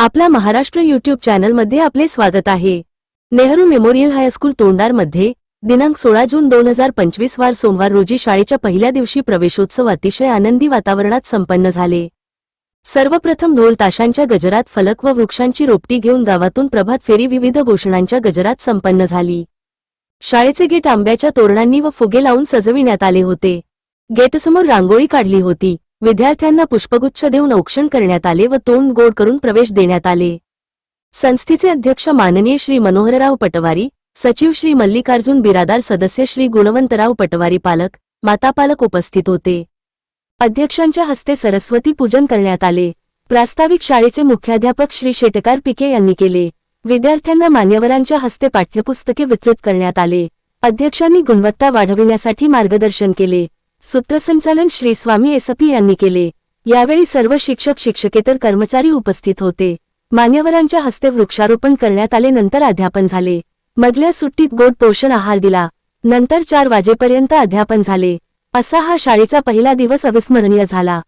आपल्या महाराष्ट्र युट्यूब चॅनलमध्ये आपले स्वागत आहे. नेहरू मेमोरियल हायस्कूल तोंडारमध्ये दिनांक सोळा जून दोन हजार पंचवीस वार सोमवार रोजी शाळेच्या पहिल्या दिवशी प्रवेशोत्सव अतिशय आनंदी वातावरणात संपन्न झाले. सर्वप्रथम ढोल ताशांच्या गजरात फलक व वृक्षांची रोपटी घेऊन गावातून प्रभात फेरी विविध घोषणांच्या गजरात संपन्न झाली. शाळेचे गेट आंब्याच्या तोरणांनी व फुगे लावून सजविण्यात आले होते. गेटसमोर रांगोळी काढली होती. विद्यार्थ्यांना पुष्पगुच्छ देऊन औक्षण करण्यात आले व तोंड गोड करून प्रवेश देण्यात आले. संस्थेचे अध्यक्ष माननीय श्री मनोहरराव पटवारी सचिव श्री मल्लिकार्जुन बिरादार सदस्य श्री गुणवंतराव पटवारी पालक मातापालक उपस्थित होते. अध्यक्षांच्या हस्ते सरस्वती पूजन करण्यात आले. प्रास्ताविक शाळेचे मुख्याध्यापक श्री शेटकार पिके यांनी केले. विद्यार्थ्यांना मान्यवरांच्या हस्ते पाठ्यपुस्तके वितरित करण्यात आले. अध्यक्षांनी गुणवत्ता वाढविण्यासाठी मार्गदर्शन केले. सूत्रसंचालन श्री स्वामी एसपी यांनी केले. यावेळी सर्व शिक्षक शिक्षकेतर कर्मचारी उपस्थित होते. मान्यवरांच्या हस्ते वृक्षारोपण करण्यात आले नंतर अध्यापन झाले. मधल्या सुट्टीत गोड पोषण आहार दिला. नंतर चार वाजेपर्यंत अध्यापन झाले. असा हा शाळेचा पहिला दिवस अविस्मरणीय झाला.